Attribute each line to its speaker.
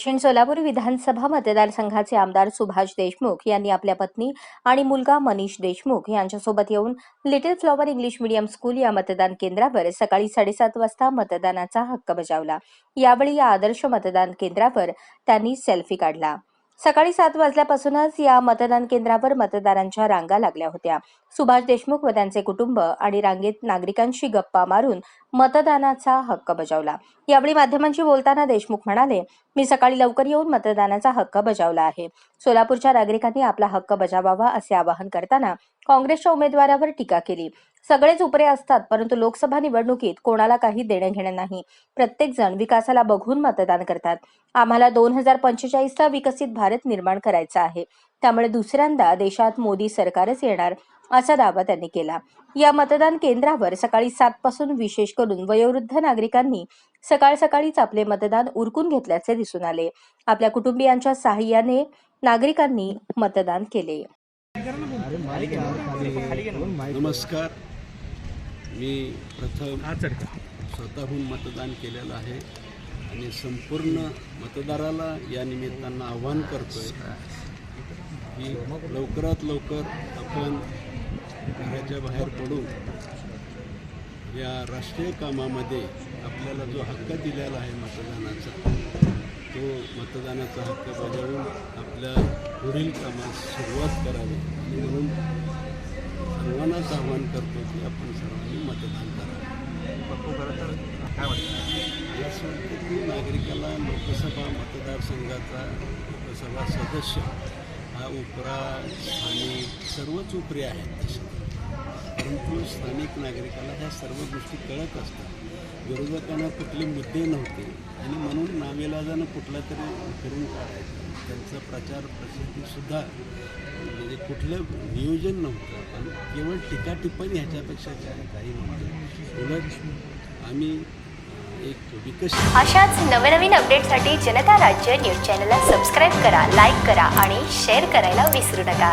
Speaker 1: दक्षिण सोलापूर विधानसभा मतदारसंघाचे आमदार सुभाष देशमुख यांनी आपल्या पत्नी आणि मुलगा मनीष देशमुख यांच्यासोबत येऊन little flower English medium school या मतदान केंद्रावर सकाळी साडेसात वाजता मतदानाचा हक्क बजावला. यावेळी या आदर्श मतदान केंद्रावर त्यांनी सेल्फी काढला. सकाळी सात वाजल्यापासूनच या मतदान केंद्रावर मतदारांच्या रांगा लागल्या होत्या. सुभाष देशमुख व त्यांचे कुटुंब आणि रांगेत नागरिकांशी गप्पा मारून मतदानाचा हक्क बजावला. यावेळी माध्यमांशी बोलताना देशमुख म्हणाले मी सकाळी लवकर येऊन मतदानाचा हक्क बजावला आहे. सोलापूरच्या नागरिकांनी आपला हक्क बजावावा असे आवाहन करताना काँग्रेसच्या उमेदवारावर टीका केली. सगळेच उपरे असतात परंतु लोकसभा निवडणुकीत कोणाला काही देणं घेणं नाही. प्रत्येक जण विकासाला बघून मतदान करतात. आम्हाला दोन हजार पंचेचाळीसचा विकसित भारत निर्माण करायचा आहे. त्यामुळे दुसऱ्यांदा देशात मोदी सरकारच येणार असा दावा त्यांनी केला. या मतदान केंद्रावर सकाळी सात पासून विशेष करून वयोवृद्ध नागरिकांनी सकाळ सकाळीच आपले मतदान उरकून घेतल्याचे दिसून आले. आपल्या कुटुंबियांच्या साहाय्याने नागरिकांनी मतदान केले.
Speaker 2: नमस्कार. मी प्रथम स्वतःहून मतदान केलेलं आहे आणि संपूर्ण मतदाराला या निमित्तानं आव्हान करतोय की लवकरात लवकर आपण घराच्या बाहेर पडून या राष्ट्रीय कामामध्ये आपल्याला जो हक्क दिलेला आहे मतदानाचा तो मतदानाचा हक्क बजावून आपल्या पुढील कामास सुरुवात करावी. म्हणून सर्वांनाच आवाहन करतो की आपण सर्वांनी मतदान करावं मला असं वाटतं की नागरिकाला लोकसभा मतदारसंघाचा लोकसभा सदस्य हा उपरा स्थानिक सर्वच उपरे आहेत तसे परंतु स्थानिक नागरिकाला ह्या सर्व गोष्टी कळत असतात. विरोधकांना कुठले मुद्दे नव्हते. आणि म्हणून नावेलाजानं कुठला तरी करून काढायचं. त्यांचा प्रचार प्रसिद्धीसुद्धा म्हणजे कुठलं नियोजन नव्हतं पण केवळ टीकाटिप्पणी ह्याच्यापेक्षा काही नव्हतं. उलट आम्ही एक विकसित
Speaker 3: अशाच नवनवीन अपडेटसाठी जनता राज्य न्यूज चॅनलला सबस्क्राईब करा लाईक करा आणि शेअर करायला विसरू नका.